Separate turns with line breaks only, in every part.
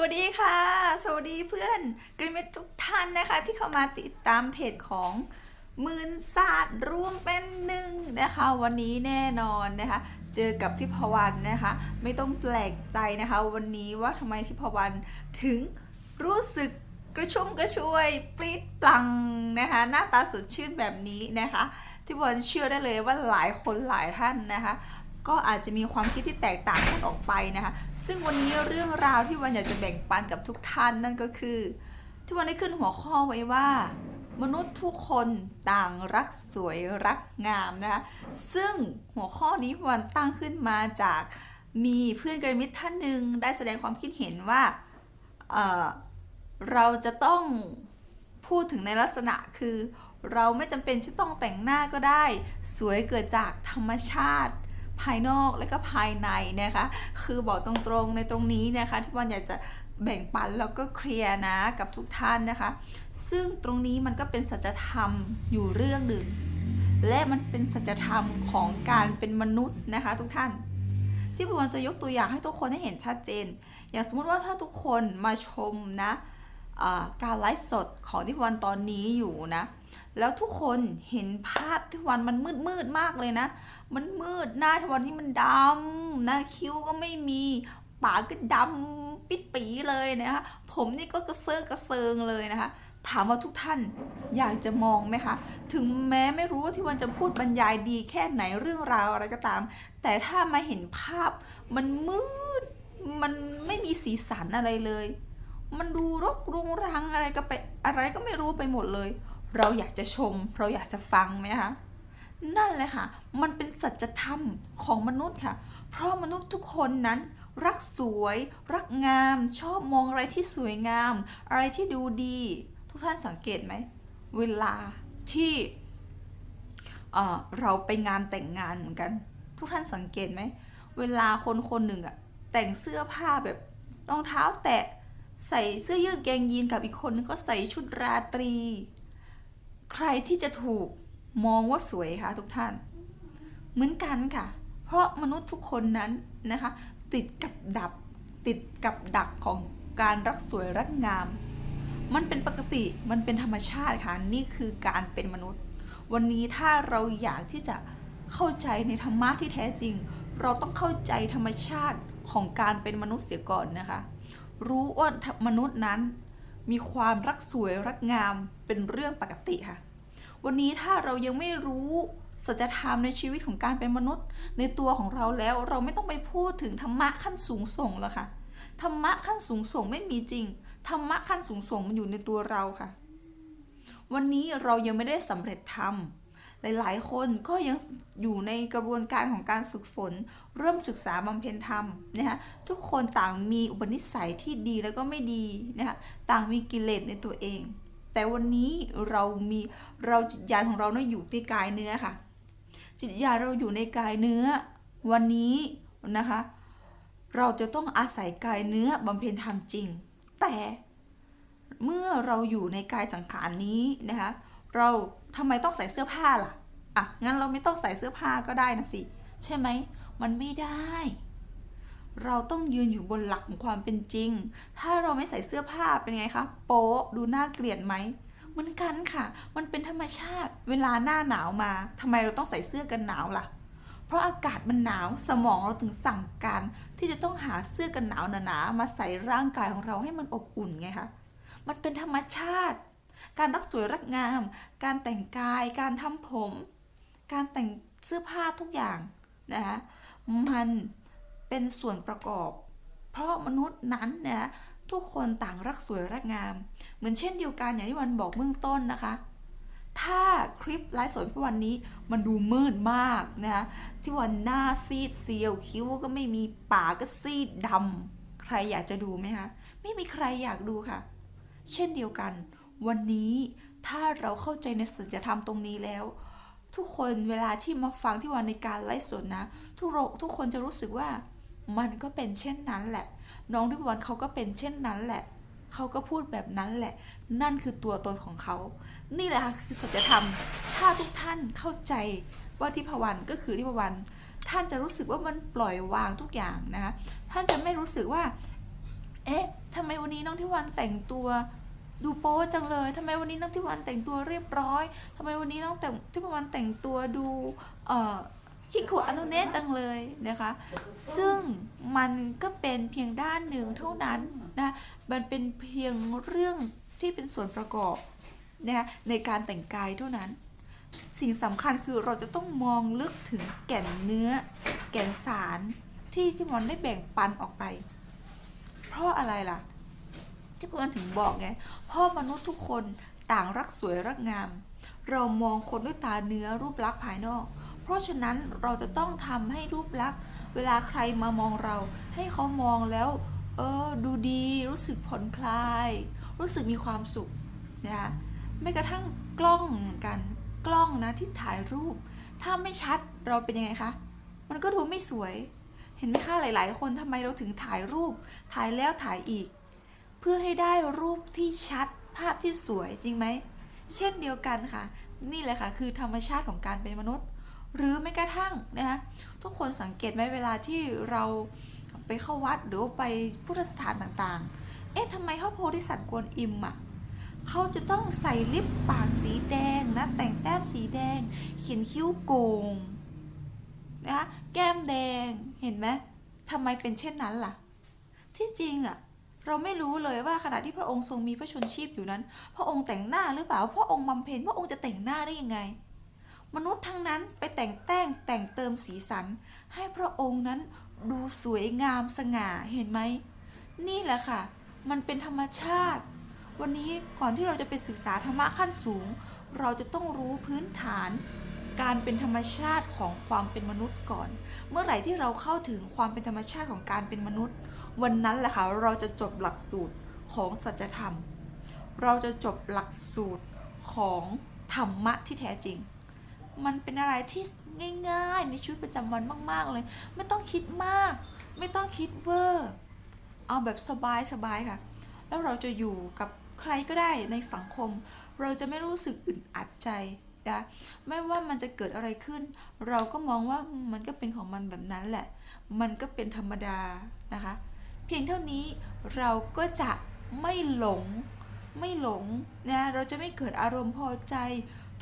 วัสดีค่ะ สวัสดีเพื่อนกริมเมทุกท่านนะคะ ที่เข้ามาติดตามเพจของมื่นศาสตร์ร่วมเป็นหนึ่งนะคะ วันนี้แน่นอนนะคะ เจอกับทิพวรรณนะคะ ไม่ต้องแปลกใจนะคะ วันนี้ว่าทำไมทิพวรรณถึงรู้สึกกระชุ่มกระชวยปรี๊ดปลังนะคะ หน้าตาสดชื่นแบบนี้นะคะทิพวรรณเชื่อได้เลยว่าหลายคนหลายท่านนะคะ ก็อาจจะมีความคิดที่แตกต่างกันออกไปนะคะ ซึ่งวันนี้เรื่องราวที่วันอยากจะแบ่งปันกับทุกท่านนั่นก็คือ ที่วันได้ขึ้นหัวข้อไว้ว่า มนุษย์ทุกคนต่างรักสวยรักงามนะคะซึ่งหัวข้อนี้วันตั้งขึ้นมาจากมีเพื่อนกระมิตรท่านหนึ่งได้แสดงความคิดเห็นว่าเเราจะต้องพูดถึงในลักษณะคือ เราไม่จำเป็นที่ต้องแต่งหน้าก็ได้ สวยเกิดจากธรรมชาติ ภายนอกและก็ภายในนะคะ คือบอกตรงๆในตรงนี้นะคะ ที่วันอยากจะแบ่งปันแล้วก็เคลียร์นะกับทุกท่านนะคะ ซึ่งตรงนี้มันก็เป็นสัจธรรมอยู่เรื่องหนึ่ง และมันเป็นสัจธรรมของการเป็นมนุษย์นะคะ ทุกท่าน ที่วันจะยกตัวอย่างให้ทุกคนได้เห็นชัดเจน อย่างสมมติว่าถ้าทุกคนมาชมนะการไลฟ์สดของที่วันตอนนี้อยู่นะ แล้วทุกคนเห็นภาพที่วันมันมืดมืดๆมากเลยนะ มันมืดหน้าทวันนี้มันดำนะคิ้วก็ไม่มีปากก็ดำปิดปีเลยนะคะผมนี่ก็กระเซิงกระเซิงเลยนะคะถามว่าทุกท่านอยากจะมองไหมคะ ถึงแม้ไม่รู้ว่าที่วันจะพูดบรรยายดีแค่ไหนเรื่องราวอะไรก็ตาม แต่ถ้ามาเห็นภาพมันมืด มันไม่มีสีสันอะไรเลย มันดูรกรุงรังอะไรก็ไปอะไรก็ไม่รู้ไปหมดเลย เราอยากจะชม เราอยากจะฟังไหมคะนั่นแหละค่ะ มันเป็นสัจธรรมของมนุษย์ค่ะ เพราะมนุษย์ทุกคนนั้น รักสวย รักงาม ชอบมองอะไรที่สวยงาม อะไรที่ดูดี ทุกท่านสังเกตไหม เวลาที่เเราไปงานแต่งงานเหมือนกัน ทุกท่านสังเกตไหม เวลาคนคนหนึ่งอะแต่งเสื้อผ้าแบบรองเท้าแตะใส่เสื้อยืดแกงยีนกับอีกคนนึงก็ใส่ชุดราตรี ใครที่จะถูกมองว่าสวยคะทุกท่าน เหมือนกันค่ะ เพราะมนุษย์ทุกคนนั้นนะคะ ติดกับดับติดกับดักของการรักสวยรักงาม มันเป็นปกติมันเป็นธรรมชาติค่ะนี่คือการเป็นมนุษย์ วันนี้ถ้าเราอยากที่จะเข้าใจในธรรมะที่แท้จริง เราต้องเข้าใจธรรมชาติของการเป็นมนุษย์เสียก่อนนะคะ รู้ว่ามนุษย์นั้น มีความรักสวยรักงามเป็นเรื่องปกติค่ะ วันนี้ถ้าเรายังไม่รู้สัจธรรมในชีวิตของการเป็นมนุษย์ ในตัวของเราแล้วเราไม่ต้องไปพูดถึงธรรมะขั้นสูงส่งแล้วค่ะธรรมะขั้นสูงส่งไม่มีจริงธรรมะขั้นสูงส่งมันอยู่ในตัวเราค่ะ วันนี้เรายังไม่ได้สำเร็จธรรม หลาย ๆ คนก็ยังอยู่ในกระบวนการของการฝึกฝน เริ่มศึกษาบำเพ็ญธรรมนะคะทุกคนต่างมีอุปนิสัยที่ดีแล้วก็ไม่ดีนะคะต่างมีกิเลสในตัวเอง แต่วันนี้เรามีเราจิตญาณของเราเนี่ยอยู่ที่กายเนื้อค่ะ จิตญาณเราอยู่ในกายเนื้อ วันนี้นะคะเราจะต้องอาศัยกายเนื้อบำเพ็ญธรรมจริง แต่เมื่อเราอยู่ในกายสังขารนี้นะคะ เรา ทำไมต้องใส่เสื้อผ้าล่ะอะงั้นเราไม่ต้องใส่เสื้อผ้าก็ได้นะสิใช่ไหมมันไม่ได้ เราต้องยืนอยู่บนหลักของความเป็นจริง ถ้าเราไม่ใส่เสื้อผ้าเป็นไงคะโป๊ะดูน่าเกลียดไหมเหมือนกันค่ะ มันเป็นธรรมชาติ เวลาหน้าหนาวมาทำไมเราต้องใส่เสื้อกันหนาวล่ะ เพราะอากาศมันหนาวสมองเราถึงสั่งการ ที่จะต้องหาเสื้อกันหนาวหนาๆมาใส่ร่างกายของเราให้มันอบอุ่นไงคะมันเป็นธรรมชาติ การรักสวยรักงาม การแต่งกาย การทำผม การแต่งเสื้อผ้าทุกอย่างนะคะมันเป็นส่วนประกอบ เพราะมนุษย์นั้นนะทุกคนต่างรักสวยรักงาม เหมือนเช่นเดียวกันอย่างที่วันบอกเบื้องต้นนะคะ ถ้าคลิปไลฟ์สดวันนี้มันดูมืดมากนะคะที่วันหน้าซีดเซียวคิ้วก็ไม่มีปากก็ซีดดำใครอยากจะดูไหมคะ ไม่มีใครอยากดูค่ะ เช่นเดียวกัน วันนี้ถ้าเราเข้าใจในสัจธรรมตรงนี้แล้ว ทุกคนเวลาที่มาฟังที่วันในการไลฟ์สดนะ ทุกทุกคนจะรู้สึกว่ามันก็เป็นเช่นนั้นแหละ น้องทุกวันเขาก็เป็นเช่นนั้นแหละ เขาก็พูดแบบนั้นแหละ นั่นคือตัวตนของเขา นี่แหละค่ะคือสัจธรรม ถ้าทุกท่านเข้าใจว่าทิพวรรณก็คือทิพวรรณท่านจะรู้สึกว่ามันปล่อยวางทุกอย่างนะคะท่านจะไม่รู้สึกว่า เอ๊ะทำไมวันนี้น้องทิวันแต่งตัว ดูโป๊จังเลยทำไมวันนี้น้องทิวันแต่งตัวเรียบร้อยทำไมวันนี้น้องแต่งทิวันแต่งตัวดูเอ่อขี้ขวอนุเนจังเลยนะคะ ซึ่งมันก็เป็นเพียงด้านหนึ่งเท่านั้นนะ มันเป็นเพียงเรื่องที่เป็นส่วนประกอบนะคะในการแต่งกายเท่านั้น สิ่งสำคัญคือเราจะต้องมองลึกถึงแก่นเนื้อ แก่นสารที่ที่มันได้แบ่งปันออกไป เพราะอะไรล่ะ ที่เพื่อนถึงบอกไงพราะมนุษย์ทุกคนต่างรักสวยรักงาม เรามองคนด้วยตาเนื้อรูปลักษณ์ภายนอก เพราะฉะนั้นเราจะต้องทำให้รูปลักษณ์ เวลาใครมามองเรา ให้เขามองแล้ว เออ ดูดี รู้สึกผ่อนคลาย รู้สึกมีความสุขนะคะไม่กระทั่งกล้องกันกล้องนะที่ถ่ายรูป ถ้าไม่ชัดเราเป็นยังไงคะมันก็ดูไม่สวย เห็นไหมคะหลาย ๆ คนทำไมเราถึงถ่ายรูป ถ่ายแล้วถ่ายอีก พื่อให้ได้รูปที่ชัดภาพที่สวยจริงไหม เช่นเดียวกันค่ะ นี่แหละค่ะ คือธรรมชาติของการเป็นมนุษย์ หรือไม่กระทั่งนะคะทุกคนสังเกตไหมเวลาที่เราไปเข้าวัดหรือว่าไปพุทธสถานต่างๆ เอ๊ะทำไมพระโพธิสัตว์กวนอิมอะเขาจะต้องใส่ลิปปากสีแดงนะแต่งแต้มสีแดง เขียนคิ้วโกงนะคะแก้มแดงเห็นไหมทำไมเป็นเช่นนั้นล่ะ ที่จริงอะ เราไม่รู้เลยว่าขณะที่พระองค์ทรงมีพระชนชีพอยู่นั้น พระองค์แต่งหน้าหรือเปล่า พระองค์บำเพ็ญพระองค์จะแต่งหน้าได้ยังไง มนุษย์ทั้งนั้นไปแต่งแต่งแต่งเติมสีสัน ให้พระองค์นั้นดูสวยงามสง่าเห็นไหม นี่แหละค่ะ มันเป็นธรรมชาติ วันนี้ก่อนที่เราจะไปศึกษาธรรมะขั้นสูง เราจะต้องรู้พื้นฐาน การเป็นธรรมชาติของความเป็นมนุษย์ก่อน เมื่อไหร่ที่เราเข้าถึงความเป็นธรรมชาติของการเป็นมนุษย์ วันนั้นแหละค่ะเราจะจบหลักสูตรของสัจธรรม เราจะจบหลักสูตรของธรรมะที่แท้จริง มันเป็นอะไรที่ง่ายๆในชีวิตประจำวันมาก ๆ เลย ไม่ต้องคิดมาก ไม่ต้องคิดเวอร์ เอาแบบสบายๆค่ะ แล้วเราจะอยู่กับใครก็ได้ในสังคม เราจะไม่รู้สึกอึดอัดใจ นะไม่ว่ามันจะเกิดอะไรขึ้น เราก็มองว่ามันก็เป็นของมันแบบนั้นแหละ มันก็เป็นธรรมดานะคะ เพียงเท่านี้เราก็จะไม่หลงไม่หลงนะเราจะไม่เกิดอารมณ์พอใจ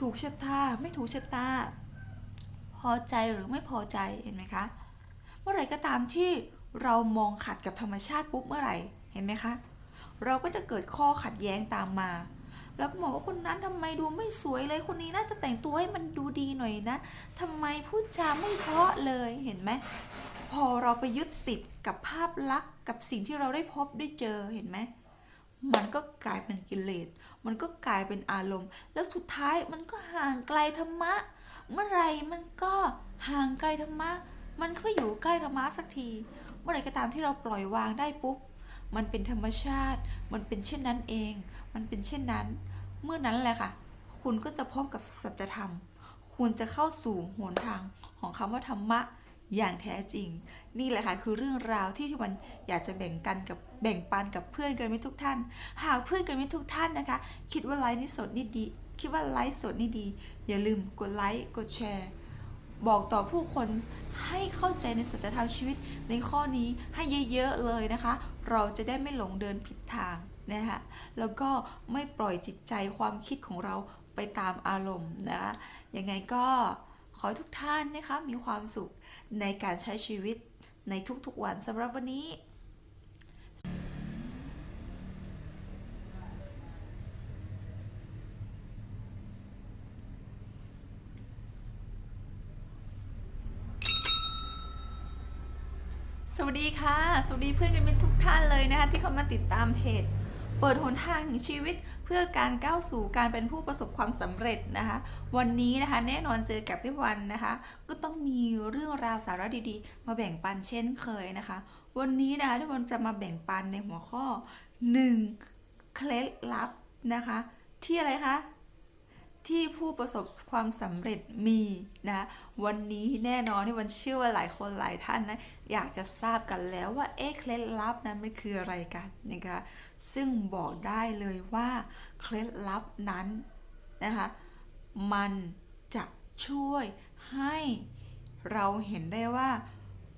ถูกชะตาไม่ถูกชะตาพอใจหรือไม่พอใจเห็นไหมคะ เมื่อไหร่ก็ตามที่เรามองขัดกับธรรมชาติปุ๊บเมื่อไหร่เห็นไหมคะ เราก็จะเกิดข้อขัดแย้งตามมา แล้วก็บอกว่าคนนั้นทำไมดูไม่สวยเลยคนนี้น่าจะแต่งตัวให้มันดูดีหน่อยนะทำไมพูดจาไม่เพราะเลยเห็นไหมพอเราไปยึดติดกับภาพลักษณ์กับสิ่งที่เราได้พบได้เจอเห็นไหมมันก็กลายเป็นกิเลส มันก็กลายเป็นอารมณ์ แล้วสุดท้ายมันก็ห่างไกลธรรมะ เมื่อไรมันก็ห่างไกลธรรมะ มันก็อยู่ใกล้ธรรมะสักที เมื่อไรก็ตามที่เราปล่อยวางได้ปุ๊บ มันเป็นธรรมชาติ มันเป็นเช่นนั้นเอง มันเป็นเช่นนั้น เมื่อนั้นแหละค่ะ คุณก็จะพบกับสัจธรรม คุณจะเข้าสู่หนทางของคำว่าธรรมะอย่างแท้จริง นี่แหละค่ะคือเรื่องราวที่ที่วันอยากจะแบ่งกันกับแบ่งปันกับเพื่อนกันมิทุกท่าน หากเพื่อนกันมิทุกท่านนะคะ คิดว่าไลฟ์นี้สดนี่ดีคิดว่าไลฟ์สดนี่ดี อย่าลืมกดไลค์กดแชร์ บอกต่อผู้คนให้เข้าใจในสัจธรรมชีวิตในข้อนี้ให้เยอะๆเลยนะคะ เราจะได้ไม่หลงเดินผิดทาง นะคะแล้วก็ไม่ปล่อยจิตใจความคิดของเราไปตามอารมณ์นะคะยังไงก็ขอทุกท่านนะคะมีความสุขในการใช้ชีวิตในทุกๆวันสำหรับวันนี้สวัสดีค่ะ สวัสดีเพื่อนกันเป็นทุกท่านเลยนะคะที่เข้ามาติดตามเพจ เปิดหนทางแห่งชีวิตเพื่อการก้าวสู่การเป็นผู้ประสบความสำเร็จนะคะ วันนี้นะคะแน่นอนเจอกับที่วันนะคะ ก็ต้องมีเรื่องราวสาระดีๆ มาแบ่งปันเช่นเคยนะคะ วันนี้นะคะที่วันจะมาแบ่งปันในหัวข้อ 1. เคล็ดลับนะคะ ที่อะไรคะ ที่ผู้ประสบความสำเร็จมีนะวันนี้แน่นอนที่วันเชื่อว่าหลายคนหลายท่านนะอยากจะทราบกันแล้วว่าเอ๊ะเคล็ดลับนั้นมันคืออะไรกันนะคะซึ่งบอกได้เลยว่าเคล็ดลับนั้นนะคะมันจะช่วยให้เราเห็นได้ว่า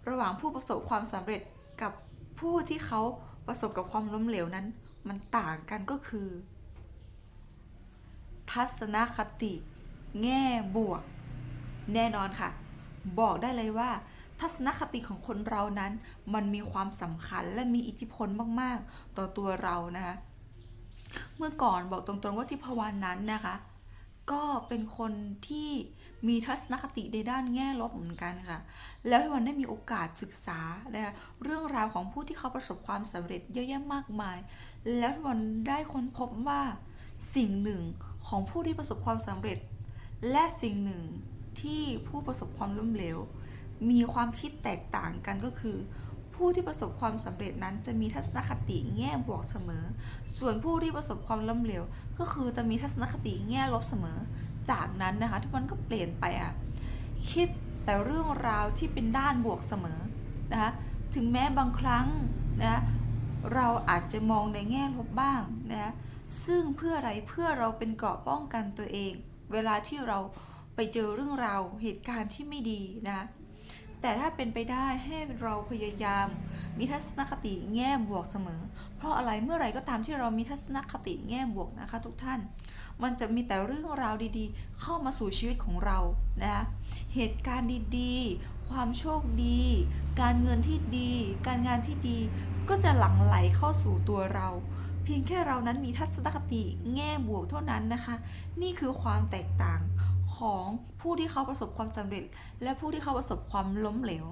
ระหว่างผู้ประสบความสำเร็จกับผู้ที่เขาประสบกับความล้มเหลวนั้น มันต่างกันก็คือ ศนคติ แง่บวก แน่นอนค่ะ บอกได้เลยว่า ทัศนคติของคนเรานั้น มันมีความสำคัญและมีอิทธิพลมากๆ ต่อตัวเรานะคะ เมื่อก่อนบอกตรงๆว่าที่พวานนั้นนะคะ ก็เป็นคนที่มีทัศนคติในด้านแง่ลบเหมือนกันค่ะ แล้วที่วันได้มีโอกาสศึกษานะคะเรื่องราวของผู้ที่เขาประสบความสำเร็จเยอะแยะมากมาย แล้วที่วันได้ค้นพบว่า สิ่งหนึ่งของผู้ที่ประสบความสำเร็จ และสิ่งหนึ่งที่ผู้ประสบความล้มเหลว มีความคิดแตกต่างกันก็คือ ผู้ที่ประสบความสำเร็จนั้นจะมีทัศนคติแง่บวกเสมอ ส่วนผู้ที่ประสบความล้มเหลว ก็คือจะมีทัศนคติแง่ลบเสมอ จากนั้นนะคะที่มันก็เปลี่ยนไปอะคิดแต่เรื่องราวที่เป็นด้านบวกเสมอนะคะถึงแม้บางครั้งนะ เราอาจจะมองในแง่ลบบ้างนะซึ่งเพื่ออะไรเพื่อเราเป็นเกราะป้องกันตัวเอง เวลาที่เราไปเจอเรื่องราวเหตุการณ์ที่ไม่ดีนะแต่ถ้าเป็นไปได้ให้เราพยายาม มีทัศนคติแง่บวกเสมอ เพราะอะไรเมื่อไรก็ตามที่เรามีทัศนคติแง่บวกนะคะ ทุกท่าน มันจะมีแต่เรื่องราวดีๆ เข้ามาสู่ชีวิตของเรานะเหตุการณ์ดีๆ ความโชคดี การเงินที่ดี การงานที่ดี ก็จะหลั่งไหลเข้าสู่ตัวเรา เพียงแค่เรานั้นมีทัศนคติแง่บวกเท่านั้นนะคะ นี่คือความแตกต่างของผู้ที่เขาประสบความสำเร็จ และผู้ที่เขาประสบความล้มเหลว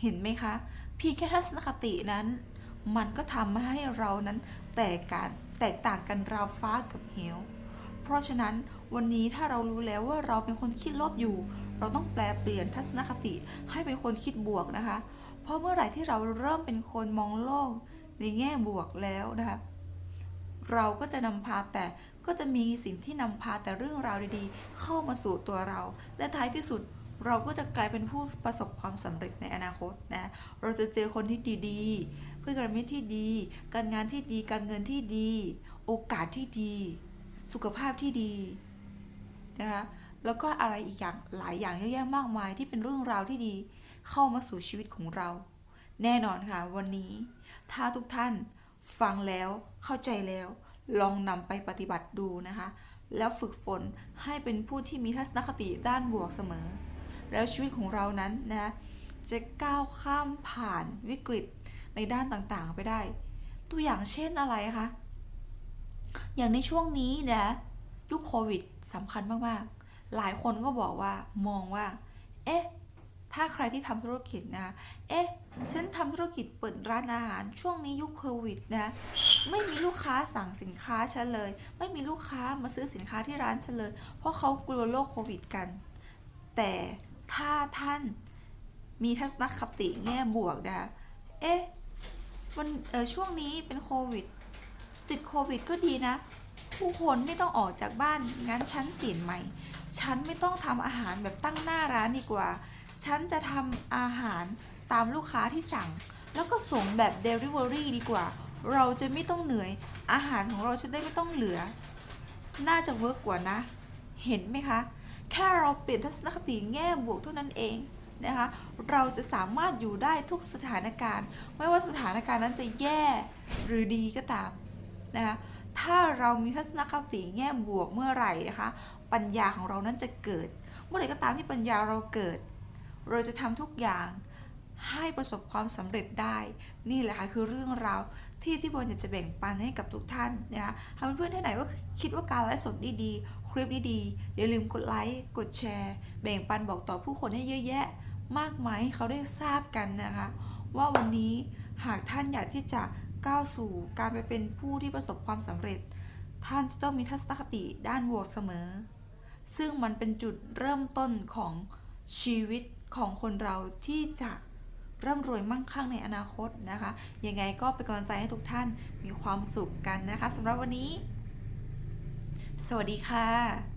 เห็นไหมคะเพียงแค่ทัศนคตินั้น มันก็ทำให้เรานั้นแตกกันแตกต่างกันราวฟ้ากับเหวเพราะฉะนั้นวันนี้ถ้าเรารู้แล้วว่าเราเป็นคนคิดลบอยู่ เราต้องแปลเปลี่ยนทัศนคติให้เป็นคนคิดบวกนะคะ เพราะเมื่อไหร่ที่เราเริ่มเป็นคนมองโลกในแง่บวกแล้วนะคะเราก็จะนำพาแต่ก็จะมีสิ่งที่นำพาแต่เรื่องราวดีๆ เข้ามาสู่ตัวเรา และท้ายที่สุดเราก็จะกลายเป็นผู้ประสบความสำเร็จในอนาคตนะ เราจะเจอคนที่ดีๆ เพื่อนกันมิตรที่ดี การงานที่ดี การเงินที่ดี โอกาสที่ดี สุขภาพที่ดีนะคะ แล้วก็อะไรอีกอย่างหลายอย่างเยอะแยะมากมายที่เป็นเรื่องราวที่ดี เข้ามาสู่ชีวิตของเรา แน่นอนค่ะวันนี้ ถ้าทุกท่านฟังแล้วเข้าใจแล้ว ลองนำไปปฏิบัติดูนะคะ แล้วฝึกฝนให้เป็นผู้ที่มีทัศนคติด้านบวกเสมอ แล้วชีวิตของเรานั้นนะจะก้าวข้ามผ่านวิกฤตในด้านต่างๆไปได้ ตัวอย่างเช่นอะไรคะอย่างในช่วงนี้นะยุคโควิดสำคัญมากๆ หลายคนก็บอกว่ามองว่า เอ๊ะ ถ้าใครที่ทำธุรกิจนะ เอ๊ะ ฉันทำธุรกิจเปิดร้านอาหารช่วงนี้ยุคโควิดนะ ไม่มีลูกค้าสั่งสินค้าฉันเลย ไม่มีลูกค้ามาซื้อสินค้าที่ร้านฉันเลย เพราะเขากลัวโรคโควิดกัน แต่ถ้าท่านมีทัศนคติแง่บวกนะ เอ๊ะมันเออช่วงนี้เป็นโควิด ติดโควิดก็ดีนะ ผู้คนไม่ต้องออกจากบ้าน งั้นฉันเปลี่ยนใหม่ ฉันไม่ต้องทำอาหารแบบตั้งหน้าร้านดีกว่า ฉันจะทำอาหารตามลูกค้าที่สั่ง แล้วก็ส่งแบบ Delivery ดีกว่า เราจะไม่ต้องเหนื่อย อาหารของเราจะได้ไม่ต้องเหลือ น่าจะเวิร์กกว่านะ เห็นไหมคะ แค่เราเปลี่ยนทัศนคติแง่บวกเท่านั้นเองนะคะ เราจะสามารถอยู่ได้ทุกสถานการณ์ ไม่ว่าสถานการณ์นั้นจะแย่หรือดีก็ตามนะคะ ถ้าเรามีทัศนคติแง่บวกเมื่อไหร่นะคะ ปัญญาของเรานั้นจะเกิด เมื่อไหร่ก็ตามที่ปัญญาเราเกิด เราจะทำทุกอย่างให้ประสบความสำเร็จได้ นี่แหละค่ะคือเรื่องราวที่ที่บอลอยากจะแบ่งปันให้กับทุกท่านนะคะหากเพื่อนๆท่านไหนว่าคิดว่าการไลฟ์สดดีๆคลิปดีๆอย่าลืมกดไลค์กดแชร์ แบ่งปันบอกต่อผู้คนให้เยอะแยะ มากมายให้เขาได้ทราบกันนะคะ ว่าวันนี้หากท่านอยากที่จะก้าวสู่การไปเป็นผู้ที่ประสบความสำเร็จ ท่านจะต้องมีทัศนคติด้านบวกเสมอ ซึ่งมันเป็นจุดเริ่มต้นของชีวิต ของคนเราที่จะร่ำรวยมั่งคั่งในอนาคตนะคะ ยังไงก็เป็นกำลังใจให้ทุกท่านมีความสุขกันนะคะสำหรับวันนี้ สวัสดีค่ะ